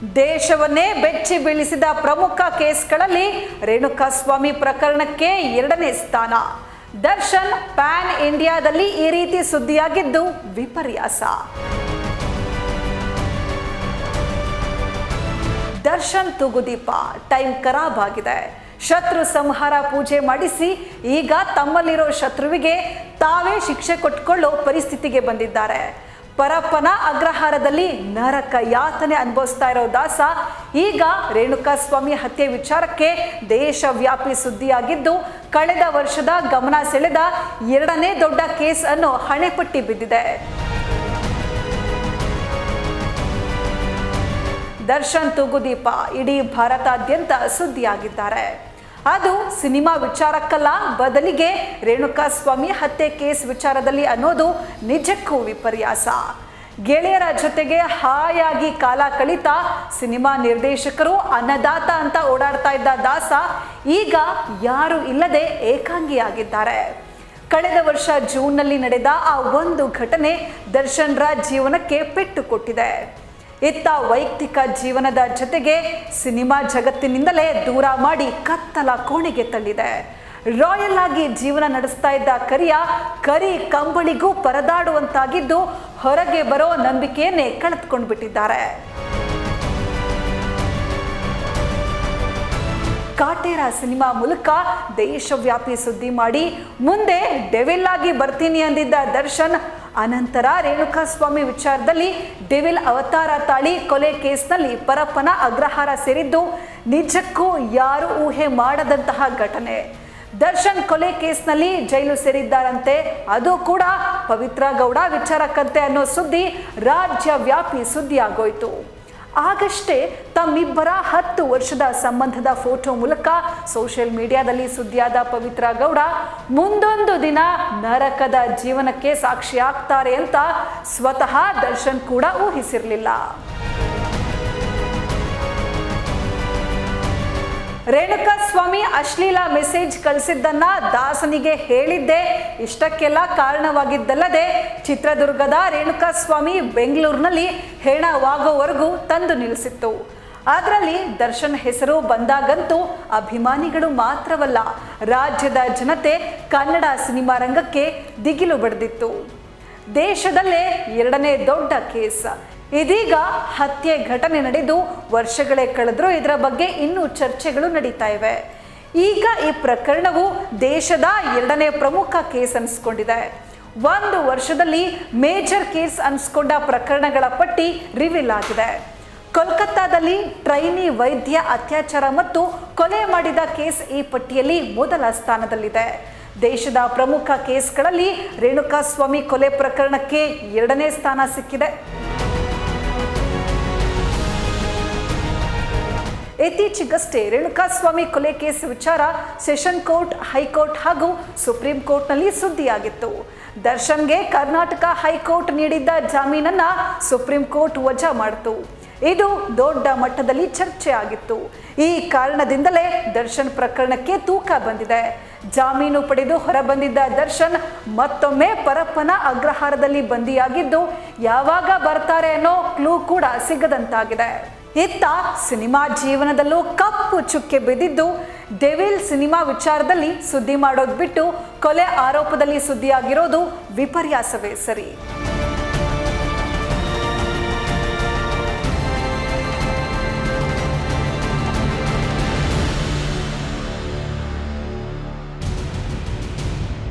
ದೇಶವನ್ನೇ ಬೆಚ್ಚಿ ಬೀಳಿಸಿದ ಪ್ರಮುಖ ಕೇಸ್ಗಳಲ್ಲಿ ರೇಣುಕಾಸ್ವಾಮಿ ಪ್ರಕರಣಕ್ಕೆ ಎರಡನೇ ಸ್ಥಾನ. ದರ್ಶನ್ ಪ್ಯಾನ್ ಇಂಡಿಯಾದಲ್ಲಿ ಈ ರೀತಿ ಸುದ್ದಿಯಾಗಿದ್ದು ವಿಪರ್ಯಾಸ. ದರ್ಶನ್ ತೂಗುದೀಪ ಟೈಮ್ ಖರಾಬ್ ಆಗಿದೆ. ಶತ್ರು ಸಂಹಾರ ಪೂಜೆ ಮಾಡಿಸಿ ಈಗ ತಮ್ಮಲ್ಲಿರೋ ಶತ್ರುವಿಗೆ ತಾವೇ ಶಿಕ್ಷೆ ಕೊಟ್ಕೊಳ್ಳೋ ಪರಿಸ್ಥಿತಿಗೆ ಬಂದಿದ್ದಾರೆ. ಪರಪ್ಪನ ಅಗ್ರಹಾರದಲ್ಲಿ ನರಕ ಯಾತನೆ ಅನುಭವಿಸ್ತಾ ಇರೋ ದಾಸ, ಈಗ ರೇಣುಕಾಸ್ವಾಮಿ ಹತ್ಯೆ ವಿಚಾರಕ್ಕೆ ದೇಶವ್ಯಾಪಿ ಸುದ್ದಿಯಾಗಿದ್ದು, ಕಳೆದ ವರ್ಷದ ಗಮನ ಸೆಳೆದ ಎರಡನೇ ದೊಡ್ಡ ಕೇಸ್ ಅನ್ನು ಹಣೆಪಟ್ಟಿ ಬಿದ್ದಿದೆ. ದರ್ಶನ್ ತೂಗುದೀಪ, ಇಡೀ ಭಾರತಾದ್ಯಂತ ಸುದ್ದಿಯಾಗಿದ್ದಾರೆ. ಅದು ಸಿನಿಮಾ ವಿಚಾರಕ್ಕಲ್ಲ, ಬದಲಿಗೆ ರೇಣುಕಾಸ್ವಾಮಿ ಹತ್ಯೆ ಕೇಸ್ ವಿಚಾರದಲ್ಲಿ ಅನ್ನೋದು ನಿಜಕ್ಕೂ ವಿಪರ್ಯಾಸ. ಗೆಳೆಯರ ಜೊತೆಗೆ ಹಾಯಾಗಿ ಕಾಲ ಕಳೀತಾ ಸಿನಿಮಾ ನಿರ್ದೇಶಕರು ಅನ್ನದಾತ ಅಂತ ಓಡಾಡ್ತಾ ಇದ್ದ ದಾಸ ಈಗ ಯಾರು ಇಲ್ಲದೆ ಏಕಾಂಗಿಯಾಗಿದ್ದಾರೆ. ಕಳೆದ ವರ್ಷ ಜೂನ್ನಲ್ಲಿ ನಡೆದ ಆ ಒಂದು ಘಟನೆ ದರ್ಶನ್ ರಾಜ್ ಜೀವನಕ್ಕೆ ಪೆಟ್ಟು ಕೊಟ್ಟಿದೆ. ಇತ್ತ ವೈಯಕ್ತಿಕ ಜೀವನದ ಜೊತೆಗೆ ಸಿನಿಮಾ ಜಗತ್ತಿನಿಂದಲೇ ದೂರ ಮಾಡಿ ಕತ್ತಲ ಕೋಣೆಗೆ ತಳ್ಳಿದೆ. ರಾಯಲ್ ಆಗಿ ಜೀವನ ನಡೆಸ್ತಾ ಇದ್ದ ಕರಿಯ ಕರಿ ಕಂಬಳಿಗೂ ಪರದಾಡುವಂತಾಗಿದ್ದು ಹೊರಗೆ ಬರೋ ನಂಬಿಕೆಯನ್ನೇ ಕಳೆದುಕೊಂಡು ಬಿಟ್ಟಿದ್ದಾರೆ ಕಾಟೇರ ಸಿನಿಮಾ ಮೂಲಕ ದೇಶವ್ಯಾಪಿ ಸುದ್ದಿ ಮಾಡಿ, ಮುಂದೆ ಡೆವಿಲ್ ಆಗಿ ಬರ್ತೀನಿ ಅಂದಿದ್ದ ದರ್ಶನ್ ಅನಂತರ ರೇಣುಕಾಸ್ವಾಮಿ ವಿಚಾರದಲ್ಲಿ ಡೆವಿಲ್ ಅವತಾರ ತಾಳಿ ಕೊಲೆ ಕೇಸ್ನಲ್ಲಿ ಪರಪ್ಪನ ಅಗ್ರಹಾರ ಸೇರಿದ್ದು, ನಿಜಕ್ಕೂ ಯಾರು ಊಹೆ ಮಾಡದಂತಹ ಘಟನೆ. ದರ್ಶನ್ ಕೊಲೆ ಕೇಸ್ನಲ್ಲಿ ಜೈಲು ಸೇರಿದ್ದಾರಂತೆ. ಅದು ಕೂಡ ಪವಿತ್ರ ಗೌಡ ವಿಚಾರಕ್ಕಂತೆ ಅನ್ನೋ ಸುದ್ದಿ ರಾಜ್ಯವ್ಯಾಪಿ ಸುದ್ದಿಯಾಗೋಯ್ತು. ಆಗಷ್ಟೇ ತಮ್ಮಿಬ್ಬರ ಹತ್ತು ವರ್ಷದ ಸಂಬಂಧದ ಫೋಟೋ ಮೂಲಕ ಸೋಷಿಯಲ್ ಮೀಡಿಯಾದಲ್ಲಿ ಸುದ್ದಿಯಾದ ಪವಿತ್ರ ಗೌಡ, ಮುಂದೊಂದು ದಿನ ನರಕದ ಜೀವನಕ್ಕೆ ಸಾಕ್ಷಿಯಾಗ್ತಾರೆ ಅಂತ ಸ್ವತಃ ದರ್ಶನ್ ಕೂಡ ಊಹಿಸಿರಲಿಲ್ಲ. ರೇಣುಕಾಸ್ವಾಮಿ ಅಶ್ಲೀಲ ಮೆಸೇಜ್ ಕಳಿಸಿದ್ದನ್ನ ದಾಸನಿಗೆ ಹೇಳಿದ್ದೆ. ಇಷ್ಟಕ್ಕೆಲ್ಲ ಕಾರಣವಾಗಿದ್ದಲ್ಲದೆ ಚಿತ್ರದುರ್ಗದ ರೇಣುಕಾಸ್ವಾಮಿ ಬೆಂಗಳೂರಿನಲ್ಲಿ ಹೆಣವಾಗುವವರೆಗೂ ತಂದು ನಿಲ್ಲಿಸಿತ್ತು. ಅದರಲ್ಲಿ ದರ್ಶನ್ ಹೆಸರು ಬಂದಾಗಂತೂ ಅಭಿಮಾನಿಗಳು ಮಾತ್ರವಲ್ಲ, ರಾಜ್ಯದ ಜನತೆ ಕನ್ನಡ ಸಿನಿಮಾ ರಂಗಕ್ಕೆ ದಿಗಿಲು ಬಡಿದಿತ್ತು. ದೇಶದಲ್ಲೇ ಎರಡನೇ ದೊಡ್ಡ ಕೇಸ್. ಇದೀಗ ಹತ್ಯೆ ಘಟನೆ ನಡೆದು ವರ್ಷಗಳೇ ಕಳೆದರೂ ಇದರ ಬಗ್ಗೆ ಇನ್ನೂ ಚರ್ಚೆಗಳು ನಡೀತಾ ಇವೆ. ಈಗ ಈ ಪ್ರಕರಣವು ದೇಶದ ಎರಡನೇ ಪ್ರಮುಖ ಕೇಸ್ ಅನಿಸ್ಕೊಂಡಿದೆ. ಒಂದು ವರ್ಷದಲ್ಲಿ ಮೇಜರ್ ಕೇಸ್ ಅನಿಸ್ಕೊಂಡ ಪ್ರಕರಣಗಳ ಪಟ್ಟಿ ರಿವೀಲ್ ಆಗಿದೆ. ಕೋಲ್ಕತ್ತಾದಲ್ಲಿ ಟ್ರೈನಿ ವೈದ್ಯ ಅತ್ಯಾಚಾರ ಮತ್ತು ಕೊಲೆ ಮಾಡಿದ ಕೇಸ್ ಈ ಪಟ್ಟಿಯಲ್ಲಿ ಮೊದಲ ಸ್ಥಾನದಲ್ಲಿದೆ. ದೇಶದ ಪ್ರಮುಖ ಕೇಸ್ಗಳಲ್ಲಿ ರೇಣುಕಾಸ್ವಾಮಿ ಕೊಲೆ ಪ್ರಕರಣಕ್ಕೆ ಎರಡನೇ ಸ್ಥಾನ ಸಿಕ್ಕಿದೆ. ಇತ್ತೀಚೆಗಷ್ಟೇ ರೇಣುಕಾಸ್ವಾಮಿ ಕೊಲೆ ಕೇಸ್ ವಿಚಾರ ಸೆಷನ್ ಕೋರ್ಟ್, ಹೈಕೋರ್ಟ್ ಹಾಗೂ ಸುಪ್ರೀಂ ಕೋರ್ಟ್ನಲ್ಲಿ ಸುದ್ದಿಯಾಗಿತ್ತು. ದರ್ಶನ್ಗೆ ಕರ್ನಾಟಕ ಹೈಕೋರ್ಟ್ ನೀಡಿದ್ದ ಜಾಮೀನನ್ನ ಸುಪ್ರೀಂ ಕೋರ್ಟ್ ವಜಾ ಮಾಡಿತು. ಇದು ದೊಡ್ಡ ಮಟ್ಟದಲ್ಲಿ ಚರ್ಚೆ ಆಗಿತ್ತು. ಈ ಕಾರಣದಿಂದಲೇ ದರ್ಶನ್ ಪ್ರಕರಣಕ್ಕೆ ತೂಕ ಬಂದಿದೆ. ಜಾಮೀನು ಪಡೆದು ಹೊರಬಂದಿದ್ದ ದರ್ಶನ್ ಮತ್ತೊಮ್ಮೆ ಪರಪ್ಪನ ಅಗ್ರಹಾರದಲ್ಲಿ ಬಂದಿಯಾಗಿದ್ದು, ಯಾವಾಗ ಬರ್ತಾರೆ ಅನ್ನೋ ಕ್ಲೂ ಕೂಡ ಸಿಗದಂತಾಗಿದೆ. ಇತ್ತ ಸಿನಿಮಾ ಜೀವನದಲ್ಲೂ ಕಪ್ಪು ಚುಕ್ಕೆ ಬಿದ್ದಿದ್ದು, ಡೆವಿಲ್ ಸಿನಿಮಾ ವಿಚಾರದಲ್ಲಿ ಸುದ್ದಿ ಮಾಡೋದು ಬಿಟ್ಟು ಕೊಲೆ ಆರೋಪದಲ್ಲಿ ಸುದ್ದಿಯಾಗಿರೋದು ವಿಪರ್ಯಾಸವೇ ಸರಿ.